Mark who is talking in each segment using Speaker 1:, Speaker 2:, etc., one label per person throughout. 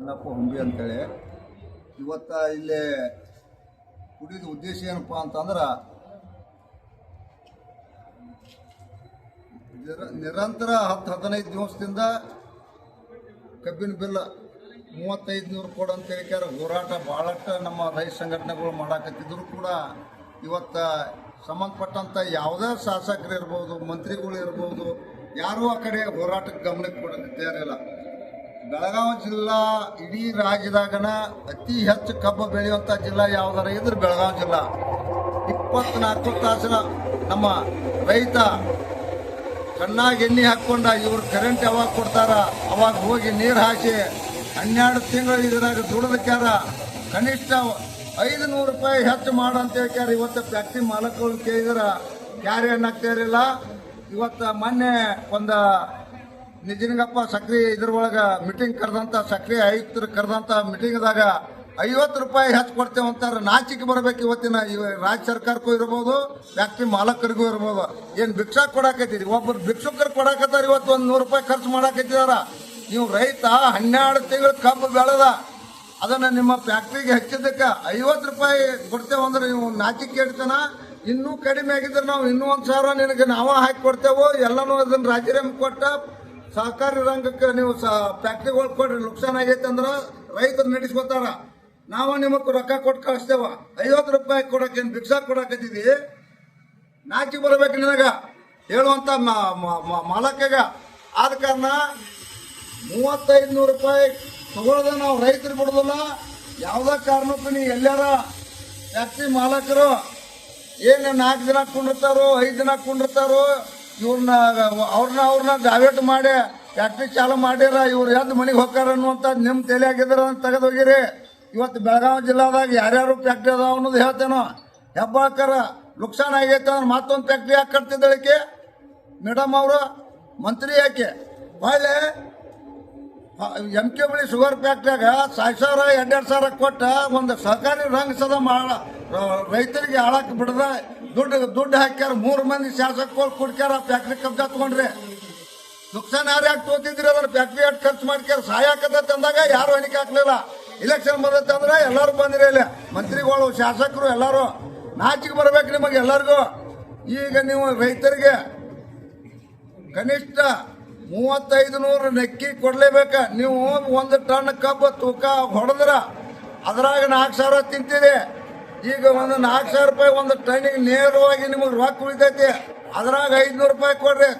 Speaker 1: ಚೆನ್ನಪ್ಪ ಹುಂಬಿ ಅಂತೇಳಿ. ಇವತ್ತ ಇಲ್ಲಿ ಕುಡಿದ ಉದ್ದೇಶ ಏನಪ್ಪ ಅಂತಂದ್ರೆ ನಿರ- ನಿರಂತರ ಹತ್ತು ಹದಿನೈದು ದಿವಸದಿಂದ ಕಬ್ಬಿನ ಬಿಲ್ ಮೂವತ್ತೈದು ನೂರು ಕೊಡು ಅಂತ ಹೇಳಿಕ್ಯಾರ. ಹೋರಾಟ ಭಾಳಷ್ಟು ನಮ್ಮ ರೈತ ಸಂಘಟನೆಗಳು ಮಾಡಾಕತ್ತಿದ್ರು ಕೂಡ ಇವತ್ತ ಸಂಬಂಧಪಟ್ಟಂಥ ಯಾವುದೇ ಶಾಸಕರು ಇರ್ಬೋದು, ಮಂತ್ರಿಗಳು ಇರ್ಬೋದು, ಯಾರೂ ಆ ಕಡೆ ಹೋರಾಟಕ್ಕೆ ಗಮನಕ್ಕೆ ಕೊಡೋಕ್ಕೆ ತಯಾರಿಲ್ಲ. ಬೆಳಗಾವಿ ಜಿಲ್ಲಾ ಇಡೀ ರಾಜ್ಯದಾಗನ ಅತಿ ಹೆಚ್ಚು ಕಬ್ಬು ಬೆಳೆಯುವಂಥ ಜಿಲ್ಲಾ ಯಾವ್ದಾರ ಇದ್ರೆ ಬೆಳಗಾವಿ ಜಿಲ್ಲಾ. ಇಪ್ಪತ್ನಾಲ್ಕು ತಾಸಿನ ನಮ್ಮ ರೈತ ಕಣ್ಣಾಗ ಎಣ್ಣೆ ಹಾಕ್ಕೊಂಡ ಇವ್ರು ಕರೆಂಟ್ ಯಾವಾಗ ಕೊಡ್ತಾರ, ಅವಾಗ ಹೋಗಿ ನೀರು ಹಾಕಿ ಹನ್ನೆರಡು ತಿಂಗಳು ಇದ್ರಾಗ ದುಡಿದಕ್ಯಾರ ಕನಿಷ್ಠ ಐದು ನೂರು ರೂಪಾಯಿ ಹೆಚ್ಚು ಮಾಡು ಅಂತ ಹೇಳ್ಕ್ಯಾರ. ಇವತ್ತು ಫ್ಯಾಕ್ಟ್ರಿ ಮಾಲಕರು ಕೇಳಿದ್ರ ಯಾರು ಇರಲಿಲ್ಲ ಇವತ್ತು ಮೊನ್ನೆ ಒಂದು ನಿಜನಿಗಪ್ಪ ಸಕ್ರಿಯ ಇದ್ರೊಳಗ ಮೀಟಿಂಗ್ ಕರೆದಂತ, ಸಕ್ರಿಯ ಆಯುಕ್ತರು ಕರೆದಂತ ಮೀಟಿಂಗ್ದಾಗ ಐವತ್ತು ರೂಪಾಯಿ ಹೆಚ್ಚು ಕೊಡ್ತೇವೆ ಅಂತಾರೆ. ನಾಚಿಕೆ ಬರಬೇಕು ಇವತ್ತಿನ ಇವ ರಾಜ್ಯ ಸರ್ಕಾರಕ್ಕೂ ಇರ್ಬೋದು ಫ್ಯಾಕ್ಟ್ರಿ ಮಾಲಕರಿಗೂ ಇರ್ಬೋದು. ಏನು ಭಿಕ್ಷಾ ಕೊಡಾಕತ್ತೀರಿ? ಒಬ್ಬರು ಭಿಕ್ಷುಕರು ಕೊಡಾಕತ್ತಾರ ಇವತ್ತು ಒಂದು ನೂರು ರೂಪಾಯಿ ಖರ್ಚು ಮಾಡಾಕತ್ತಿದಾರ. ನೀವು ರೈತ, ಹನ್ನೆರಡು ತಿಂಗಳು ಕಬ್ಬು ಬೆಳೆದ, ಅದನ್ನ ನಿಮ್ಮ ಫ್ಯಾಕ್ಟ್ರಿಗೆ ಹೆಚ್ಚಿದ್ದಕ್ಕೆ ಐವತ್ತು ರೂಪಾಯಿ ಕೊಡ್ತೇವೆ ಅಂದ್ರೆ ನೀವು ನಾಚಿಕೆ ಇಡ್ತಾನ ಇನ್ನೂ ಕಡಿಮೆ ಆಗಿದ್ರೆ ನಾವು ಇನ್ನೂ ಒಂದು ಸಾವಿರ ನಿನಗೆ ನಾವ ಹಾಕಿ ಕೊಡ್ತೇವೋ? ಎಲ್ಲನೂ ಅದನ್ನ ರಾಜೀನಾಮೆ ಕೊಟ್ಟ ಸಹಕಾರಿ ರಂಗಕ್ಕೆ ನೀವು ಫ್ಯಾಕ್ಟ್ರಿಗಳು ಕೊಡ್ರಿ. ನುಕ್ಸಾನ್ ಆಗೈತೆ ಅಂದ್ರೆ ರೈತರು ನಡೆಸ್ಕೊತಾರ. ನಾವು ನಿಮಗೆ ರೊಕ್ಕ ಕೊಟ್ಟು ಕಳಿಸ್ತೇವ. ಐವತ್ತು ರೂಪಾಯಿ ಕೊಡಕ್ಕೆ ಭಿಕ್ಷಾ ಕೊಡಕತ್ತಿದ್ವಿ ನಾಚಿ ಬರಬೇಕು ನಿನಗ. ಹೇಳುವಂತ ಮಾಲಕಗ ಆದ ಕಾರಣ ಮೂವತ್ತೈದು ನೂರು ರೂಪಾಯಿ ತಗೊಳ್ದ ನಾವು ರೈತರು ಬಿಡೋದಿಲ್ಲ. ಯಾವುದೇ ಕಾರಣಕ್ಕೂ ನೀ ಎಲ್ಲಾರ ಫ್ಯಾಕ್ಟ್ರಿ ಮಾಲಕರು ಏನು ನಾಲ್ಕು ದಿನ ಕುಂಡಿರ್ತಾರೋ, ಐದು ದಿನ ಕುಂಡಿರ್ತಾರೋ ಇವ್ರನ್ನ ಅವ್ರನ್ನ ಅವ್ರನ್ನ ಡೈವರ್ಟ್ ಮಾಡಿ, ಫ್ಯಾಕ್ಟ್ರಿ ಚಾಲು ಮಾಡ್ಯಾರ ಇವ್ರು ಎದ್ದು ಮನೆಗೆ ಹೋಗ್ತಾರ ಅನ್ನುವಂಥ ನಿಮ್ಮ ತಲೆ ಆಗಿದ್ರ ಅಂತ ತೆಗೆದು ಹೋಗಿರಿ ಇವತ್ತು ಬೆಳಗಾವಿ ಜಿಲ್ಲಾದಾಗ ಯಾರ್ಯಾರು ಫ್ಯಾಕ್ಟ್ರಿ ಅದಾವ ಅನ್ನೋದು ಹೇಳ್ತೇನೋ. ಹೆಬ್ಬಾಳ್ಕರ ನುಕ್ಸಾನ್ ಆಗೈತೆ ಅಂದ್ರೆ ಮತ್ತೊಂದು ಫ್ಯಾಕ್ಟ್ರಿ ಯಾಕೆ ಕಟ್ತಿದ್ದಳಿಕೆ ಮೇಡಮ್ ಅವರು, ಮಂತ್ರಿ ಯಾಕೆ? ಒಳ್ಳೆ ಎಂ ಕೆ ಬಳಿ ಶುಗರ್ ಫ್ಯಾಕ್ಟ್ರಿಯಾಗ ಸಾವಿರ ಸಾವಿರ ಎರಡೆರಡು ಸಾವಿರ ಕೊಟ್ಟ ಒಂದು ಸಹಕಾರಿ ರಂಗಸದ ಮಾಡ ರೈತರಿಗೆ ಹಾಳಾಕ್ ಬಿಡದ ದುಡ್ಡು ದುಡ್ಡು ಹಾಕ್ಯಾರ, ಮೂರು ಮಂದಿ ಶಾಸಕರು ಕುಡ್ಕ್ಯಾರ ಫ್ಯಾಕ್ಟ್ರಿ ಕಬ್ಜಾ ತಗೊಂಡ್ರಿ. ನುಕ್ಸಾನ್ ಯಾರು ಯಾಕೆ ತೋತಿದ್ರಿ ಅದ್ರ ಫ್ಯಾಕ್ಟ್ರಿ ಯಾಕೆ ಖರ್ಚು ಮಾಡ್ಕ್ಯಾರ? ಸಹಾಯ ತಂದಾಗ ಅಂದಾಗ ಯಾರು ಎಣಿಕೆ ಹಾಕ್ಲಿಲ್ಲ. ಇಲೆಕ್ಷನ್ ಬರುತ್ತೆ ಅಂದ್ರೆ ಎಲ್ಲರೂ ಬಂದಿರಿ ಇಲ್ಲಿ. ಮಂತ್ರಿಗಳು, ಶಾಸಕರು ಎಲ್ಲರೂ. ನಾಚಿಗೆ ಬರ್ಬೇಕು ನಿಮಗೆ ಎಲ್ಲರಿಗೂ. ಈಗ ನೀವು ರೈತರಿಗೆ ಕನಿಷ್ಠ ಮೂವತ್ತೈದು ನೂರು ನೆಕ್ಕಿ ಕೊಡ್ಲೇಬೇಕ. ನೀವು ಒಂದು ಟನ್ ಕಬ್ಬು ತೂಕ ಹೊಡೆದ್ರ ಅದ್ರಾಗ ನಾಲ್ಕು ಸಾವಿರ ತಿಂತೀರಿ. ಈಗ ಒಂದು ನಾಲ್ಕು ಸಾವಿರ ರೂಪಾಯಿ ಒಂದು ಟನ್ನಿಗೆ ನೇರವಾಗಿ ನಿಮಗೆ ರೊಕ್ಕ ಉಳಿತೈತಿ. ಅದ್ರಾಗ ಐದುನೂರು ರೂಪಾಯಿ ಕೊಡ್ರಿ.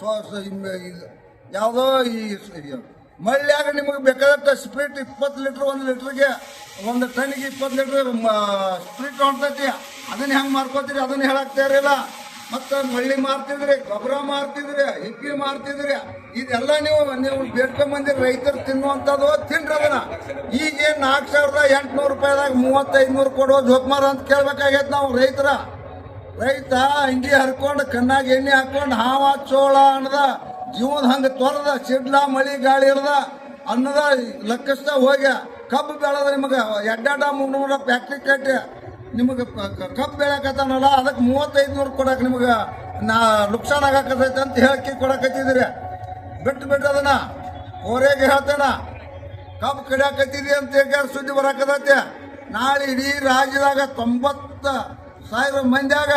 Speaker 1: ಸೊ ಯಾವುದೋ ಈ ಮಳ್ಳಿಯಾಗ ನಿಮಗೆ ಬೇಕಾದಷ್ಟು ಸ್ಪ್ರಿಟ್ ಇಪ್ಪತ್ತು ಲೀಟ್ರ್ ಒಂದು ಲೀಟ್ರಿಗೆ ಒಂದು ಟನ್ನಿಗೆ ಇಪ್ಪತ್ತು ಲೀಟ್ರ್ ಸ್ಪ್ರಿಟ್ ಹೊಂಟೈತಿ. ಅದನ್ನ ಹೆಂಗೆ ಮಾರ್ಕೋತೀರಿ? ಅದನ್ನ ಹೇಳಕ್ತಾ ಇರಲಿಲ್ಲ ಮತ್ತ ಮಳ್ಳಿ ಮಾರ್ತಿದ್ರಿ, ಗೊಬ್ಬರ ಮಾರ್ತಿದ್ರಿ ಹಿಕ್ಕಿ ಮಾರ್ತಿದ್ರಿ, ಇದೆಲ್ಲ ನೀವು ನೀವು ಬೇಡ್ಕೊಂಬಂದಿರಿ ರೈತರು ತಿನ್ನುವಂಥದ್ದು ತಿನ್ರಿ ಅದನ್ನ. ಈಗೇನು ನಾಲ್ಕು ಸಾವಿರದ ಎಂಟುನೂರು ರೂಪಾಯಿದಾಗ ಮೂವತ್ತೈದು ನೂರು ಕೊಡೋ ಜೋಕ್ಮಾರ ಅಂತ ಕೇಳ್ಬೇಕಾಗೈತೆ ನಾವು ರೈತರ. ರೈತ ಅಂಗಿ ಹರ್ಕೊಂಡು, ಕಣ್ಣಾಗ ಎಣ್ಣೆ ಹಾಕೊಂಡು ಹಾವ, ಚೋಳ ಅನ್ನದ ಜೀವದ ಹಂಗೆ ತೊರೆದ, ಸಿಡ್ಲ, ಮಳಿ, ಗಾಳಿ ಇರ್ದ, ಅನ್ನದ ಲಕ್ಕಸ್ತ ಹೋಗ್ಯ. ಕಬ್ಬು ಬೆಳೆದ ನಿಮಗೆ ಎಡ್ಡಾಡ ಮುನ್ನೂರ, ಫ್ಯಾಕ್ಟ್ರಿ ಕಟ್ಟಿ ನಿಮಗೆ ಕಬ್ಬು ಬೆಳಕತ್ತಾನಲ್ಲ ಅದಕ್ಕೆ ಮೂವತ್ತೈದು ನೂರು ಕೊಡಕ್ಕೆ ನಿಮಗೆ ನಾ ನುಕ್ಸಾನ್ ಆಗಕತ್ತೈತೆ ಅಂತ ಹೇಳಕ್ಕೆ ಕೊಡಕತ್ತಿದ್ದೀರಿ. ಬಿಟ್ಟು ಬಿಟ್ಟು ಅದನ್ನ ಕೋರೆಗೆ ಹೇಳ್ತೇನ ಕಬ್ಬು ಕಡಿಯಾಕತ್ತಿದಿ ಅಂತ ಹೇಳಿ ಸುದ್ದಿ ಬರಕತ್ತೈತೆ. ನಾಳೆ ಇಡೀ ರಾಜ್ಯದಾಗ ತೊಂಬತ್ತು ಸಾವಿರ ಮಂದಿಯಾಗ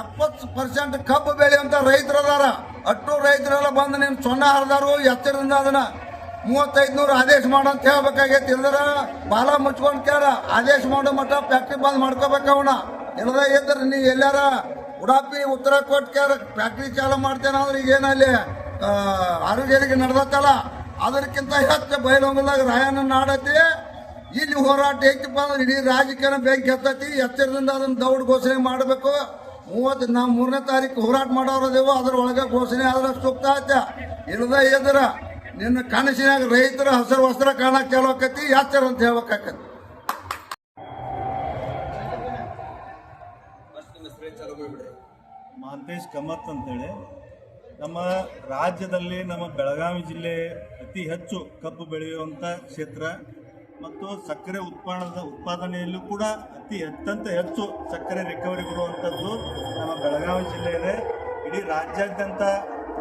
Speaker 1: ಎಪ್ಪತ್ತು ಪರ್ಸೆಂಟ್ ಕಬ್ಬು ಬೆಳೆಯುವಂಥ ರೈತರು ಅದಾರ. ಅಟ್ಟು ರೈತರೆಲ್ಲ ಬಂದು ನಿಮ್ಮ ಸೊನ್ನ ಹರಿದಾರು ಎತ್ತರಿಂದ ಅದನ್ನ ಮೂವತ್ತೈದು ನೂರು ಆದೇಶ ಮಾಡು ಅಂತ ಹೇಳ್ಬೇಕಾಗೈತಿ, ಇಲ್ದ್ರ ಬಾಲ ಮುಚ್ಕೊಂಡು ಕೇಳ. ಆದೇಶ ಮಾಡೋ ಮಟ್ಟ ಫ್ಯಾಕ್ಟ್ರಿ ಬಂದ್ ಮಾಡ್ಕೋಬೇಕ ಅವನ. ಇಲ್ಲದ ಇದ್ರ ನೀ ಎಲ್ಲಾರ ಉಡಾಪಿ ಉತ್ತರ ಕೊಟ್ಟು ಕೇಳ. ಫ್ಯಾಕ್ಟ್ರಿ ಚಾಲು ಮಾಡ್ತೇನೆ ಅಂದ್ರೆ ಏನಲ್ಲಿ ಆರೋಗ್ಯರಿಗೆ ನಡೆದತ್ತಲ್ಲ. ಅದಕ್ಕಿಂತ ಹೆಚ್ಚು ಬಯಲೊಂಗದಾಗ ರಾಯಣ್ಣ ನಾಡತಿ. ಇಲ್ಲಿ ಹೋರಾಟ ಐತಿಪ್ಪ ಅಂದ್ರೆ ಇಡೀ ರಾಜಕೀಯ ಬೆಂಕಿ ಹತ್ತತಿ. ಎಚ್ಚರದಿಂದ ಅದನ್ನ ದೌಡ್ ಘೋಷಣೆ ಮಾಡಬೇಕು. ಮೂವತ್ತು ನಾವು ಮೂರನೇ ತಾರೀಕು ಹೋರಾಟ ಮಾಡೋರದೇವೋ ಅದ್ರ ಒಳಗೆ ಘೋಷಣೆ ಆದ್ರೆ ಸೂಕ್ತ ಆಯ್ತ. ಇಲ್ಲದ ಎದ್ರ ನಿನ್ನ ಕನಸಿನಾಗ ರೈತರ ಹಸಿರು ವಸ್ತ್ರ ಕಾಣಕ್ಕೆ ಚಾಲು ಆಕತಿ ಎಚ್ಚರ ಅಂತ ಹೇಳ್ಬೇಕಾಕತಿ.
Speaker 2: ಮಾಂತೇಶ್ ಕಮತ್ ಅಂತೇಳಿ. ನಮ್ಮ ರಾಜ್ಯದಲ್ಲಿ ನಮ್ಮ ಬೆಳಗಾವಿ ಜಿಲ್ಲೆ ಅತಿ ಹೆಚ್ಚು ಕಬ್ಬು ಬೆಳೆಯುವಂಥ ಕ್ಷೇತ್ರ ಮತ್ತು ಸಕ್ಕರೆ ಉತ್ಪಾದನದ ಉತ್ಪಾದನೆಯಲ್ಲೂ ಕೂಡ ಅತಿ ಅತ್ಯಂತ ಹೆಚ್ಚು ಸಕ್ಕರೆ ರಿಕವರಿ ಬರುವಂಥದ್ದು ನಮ್ಮ ಬೆಳಗಾವಿ ಜಿಲ್ಲೆ ಇದೆ ಇಡೀ ರಾಜ್ಯಾದ್ಯಂತ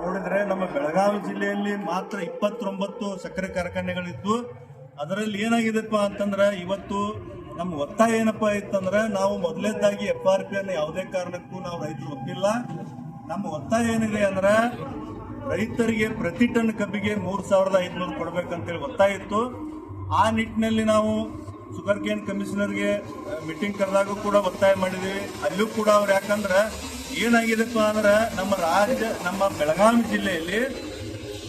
Speaker 2: ನೋಡಿದರೆ ನಮ್ಮ ಬೆಳಗಾವಿ ಜಿಲ್ಲೆಯಲ್ಲಿ ಮಾತ್ರ ಇಪ್ಪತ್ತೊಂಬತ್ತು ಸಕ್ಕರೆ ಕಾರ್ಖಾನೆಗಳಿದ್ದು ಅದರಲ್ಲಿ ಏನಾಗಿದೆಪ್ಪ ಅಂತಂದ್ರೆ ಇವತ್ತು ನಮ್ಮ ಒತ್ತಾಯ ಏನಪ್ಪಾ ಇತ್ತಂದ್ರೆ ನಾವು ಮೊದಲೇದಾಗಿ ಎಫ್ ಆರ್ ಪಿ ಅನ್ನು ಯಾವುದೇ ಕಾರಣಕ್ಕೂ ನಾವು ರೈತರು ಒಪ್ಪಿಲ್ಲ. ನಮ್ಮ ಒತ್ತಾಯ ಏನಿದೆ ಅಂದ್ರೆ ರೈತರಿಗೆ ಪ್ರತಿ ಟನ್ ಕಬ್ಬಿಗೆ ಮೂರು ಸಾವಿರದ ಐದುನೂರು ಕೊಡ್ಬೇಕಂತೇಳಿ ಒತ್ತಾಯ ಇತ್ತು. ಆ ನಿಟ್ಟಿನಲ್ಲಿ ನಾವು ಶುಗರ್ ಕೇನ್ ಕಮಿಷನರ್ಗೆ ಮೀಟಿಂಗ್ ಕರೆದಾಗ ಕೂಡ ಒತ್ತಾಯ ಮಾಡಿದ್ದೀವಿ ಅಲ್ಲೂ ಕೂಡ ಅವ್ರು ಯಾಕಂದ್ರೆ ಏನಾಗಿದೆಪ್ಪ ಅಂದ್ರೆ ನಮ್ಮ ರಾಜ್ಯ, ನಮ್ಮ ಬೆಳಗಾವಿ ಜಿಲ್ಲೆಯಲ್ಲಿ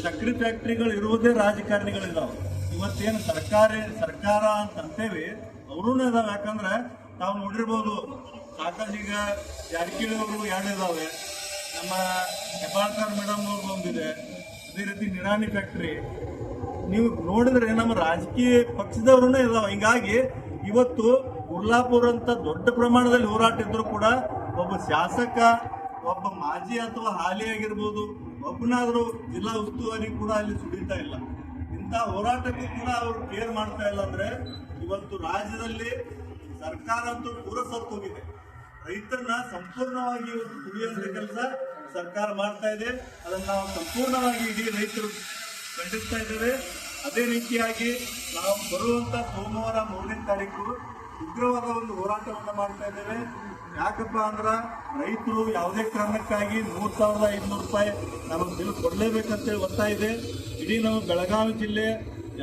Speaker 2: ಸಕ್ಕರೆ ಫ್ಯಾಕ್ಟ್ರಿಗಳು ಇರುವುದೇ ರಾಜಕಾರಣಿಗಳಿದಾವೆ. ಇವತ್ತೇನು ಸರ್ಕಾರಿ, ಸರ್ಕಾರ ಅಂತ ಅಂತೇವಿ ಅವರೂ ಇದಾವೆ. ಯಾಕಂದ್ರೆ ತಾವು ನೋಡಿರ್ಬೋದು ಸಾಕಷ್ಟು ಈಗ ಜಾರಕಿಹೊಳಿ ಅವರು ಎರಡು ಇದಾವೆ. ನಮ್ಮ ಹೆಬ್ಬಾಳ್ಕರ್ ಮೇಡಮ್ ಅವ್ರಿಗೆ ಒಂದಿದೆ ಅದೇ ರೀತಿ ನಿರಾಣಿ ಫ್ಯಾಕ್ಟ್ರಿ. ನೀವು ನೋಡಿದ್ರೆ ನಮ್ಮ ರಾಜಕೀಯ ಪಕ್ಷದವ್ರೂ ಇದಾವೆ. ಹಿಂಗಾಗಿ ಇವತ್ತು ಉರ್ಲಾಪುರ ಅಂತ ದೊಡ್ಡ ಪ್ರಮಾಣದಲ್ಲಿ ಹೋರಾಟ ಇದ್ರು ಕೂಡ ಒಬ್ಬ ಶಾಸಕ, ಒಬ್ಬ ಮಾಜಿ ಅಥವಾ ಹಾಲಿ ಆಗಿರ್ಬೋದು, ಒಬ್ಬನಾದರೂ ಜಿಲ್ಲಾ ಉಸ್ತುವಾರಿ ಕೂಡ ಅಲ್ಲಿ ಸುಡಿತಾ ಇಲ್ಲ. ಇಂಥ ಹೋರಾಟಕ್ಕೂ ಕೂಡ ಅವರು ಕೇರ್ ಮಾಡ್ತಾ ಇಲ್ಲ ಅಂದ್ರೆ ಇವತ್ತು ರಾಜ್ಯದಲ್ಲಿ ಸರ್ಕಾರ ಅಂತೂ ಪೂರ ಸತ್ತು ಹೋಗಿದೆ ರೈತರನ್ನ ಸಂಪೂರ್ಣವಾಗಿ ಇವತ್ತು ತುಳಿಯುವಂತ ಕೆಲಸ ಸರ್ಕಾರ ಮಾಡ್ತಾ ಇದೆ. ಅದನ್ನ ನಾವು ಸಂಪೂರ್ಣವಾಗಿ ಇಡೀ ರೈತರು ಖಂಡಿಸ್ತಾ ಇದ್ದೇವೆ. ಅದೇ ರೀತಿಯಾಗಿ ನಾವು ಬರುವಂತ ಸೋಮವಾರ ಮೂರನೇ ತಾರೀಕು ಉಗ್ರವಾದ ಒಂದು ಹೋರಾಟವನ್ನು ಮಾಡ್ತಾ ಇದ್ದೇವೆ. ಯಾಕಪ್ಪ ಅಂದ್ರ ರೈತರು ಯಾವುದೇ ಕಾರಣಕ್ಕಾಗಿ ಮೂರ್ ಸಾವಿರದ ಐದುನೂರು ರೂಪಾಯಿ ನಮಗೆ ಬಿಲ್ ಕೊಡಲೇಬೇಕಂತೇಳಿ ಒತ್ತಾಯ ಇದೆ. ಇಡೀ ನಮ್ಮ ಬೆಳಗಾವಿ ಜಿಲ್ಲೆ,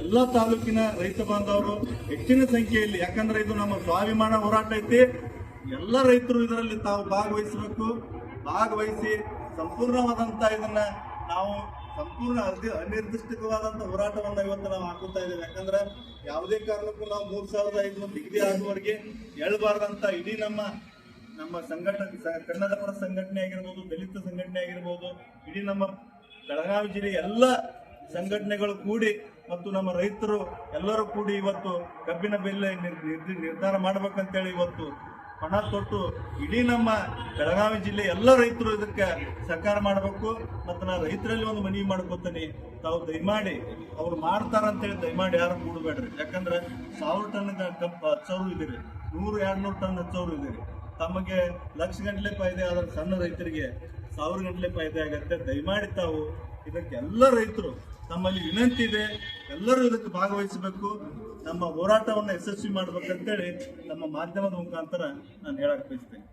Speaker 2: ಎಲ್ಲ ತಾಲೂಕಿನ ರೈತ ಬಾಂಧವರು ಹೆಚ್ಚಿನ ಸಂಖ್ಯೆಯಲ್ಲಿ, ಯಾಕಂದ್ರೆ ಇದು ನಮ್ಮ ಸ್ವಾಭಿಮಾನ ಹೋರಾಟ ಐತಿ. ಎಲ್ಲ ರೈತರು ಇದರಲ್ಲಿ ತಾವು ಭಾಗವಹಿಸಬೇಕು. ಭಾಗವಹಿಸಿ ಸಂಪೂರ್ಣವಾದಂತ ಇದನ್ನ ನಾವು ಸಂಪೂರ್ಣ ಅರ್ಧ ಅನಿರ್ದಿಷ್ಟವಾದಂತ ಹೋರಾಟವನ್ನ ಇವತ್ತು ನಾವು ಹಾಕುತ್ತಾ ಇದ್ದೇವೆ. ಯಾಕಂದ್ರೆ ಯಾವುದೇ ಕಾರಣಕ್ಕೂ ನಾವು ಮೂರ್ ಸಾವಿರದ ಐದುನೂರು ಡಿಗ್ರಿ ಆಗುವವರೆಗೆ ಹೇಳಬಾರ್ದಂತ ಇಡೀ ನಮ್ಮ ನಮ್ಮ ಸಂಘಟನೆ ಕನ್ನಡಪರ ಕನ್ನಡ ಪರ ಸಂಘಟನೆ ಆಗಿರ್ಬೋದು, ದಲಿತ ಸಂಘಟನೆ ಆಗಿರ್ಬೋದು, ಇಡೀ ನಮ್ಮ ಬೆಳಗಾವಿ ಜಿಲ್ಲೆ ಎಲ್ಲ ಸಂಘಟನೆಗಳು ಕೂಡಿ ಮತ್ತು ನಮ್ಮ ರೈತರು ಎಲ್ಲರೂ ಕೂಡಿ ಇವತ್ತು ಕಬ್ಬಿನ ಬೆಲೆ ನಿರ್- ನಿರ್- ನಿರ್ಧಾರ ಮಾಡ್ಬೇಕಂತೇಳಿ ಇವತ್ತು ಪಣ ತೊಟ್ಟು ಇಡೀ ನಮ್ಮ ಬೆಳಗಾವಿ ಜಿಲ್ಲೆ ಎಲ್ಲ ರೈತರು ಇದಕ್ಕೆ ಸಹಕಾರ ಮಾಡಬೇಕು. ಮತ್ತು ನಾನು ರೈತರಲ್ಲಿ ಒಂದು ಮನವಿ ಮಾಡ್ಕೊತೀನಿ. ತಾವು ದಯಮಾಡಿ ಅವ್ರು ಮಾಡ್ತಾರಂತೇಳಿ ದಯಮಾಡಿ ಯಾರು ಕೂಡಬೇಡ್ರಿ. ಯಾಕಂದ್ರೆ ಸಾವಿರ ಟನ್ ಕಪ್ ಹಚ್ಚೋರು ಇದ್ದೀರಿ. ನೂರು ಎರಡು ನೂರು ಟನ್ ಹಚ್ಚೋರು ಇದ್ದೀರಿ. ತಮಗೆ ಲಕ್ಷ ಗಂಟ್ಲೆ ಫಾಯ್ದೆ ಆದ್ರೆ ಸಣ್ಣ ರೈತರಿಗೆ ಸಾವಿರ ಗಂಟಲೆ ಫಾಯ್ದೆ ಆಗತ್ತೆ. ದಯಮಾಡಿ ತಾವು ಇದಕ್ಕೆ ಎಲ್ಲ ರೈತರು ತಮ್ಮಲ್ಲಿ ವಿನಂತಿ ಇದೆ. ಎಲ್ಲರೂ ಇದಕ್ಕೆ ಭಾಗವಹಿಸಬೇಕು. ನಮ್ಮ ಹೋರಾಟವನ್ನು ಯಶಸ್ವಿ ಮಾಡ್ಬೇಕಂತೇಳಿ ನಮ್ಮ ಮಾಧ್ಯಮದ ಮುಖಾಂತರ ನಾನು ಹೇಳಕ್ ಬಯಸ್ತೇನೆ.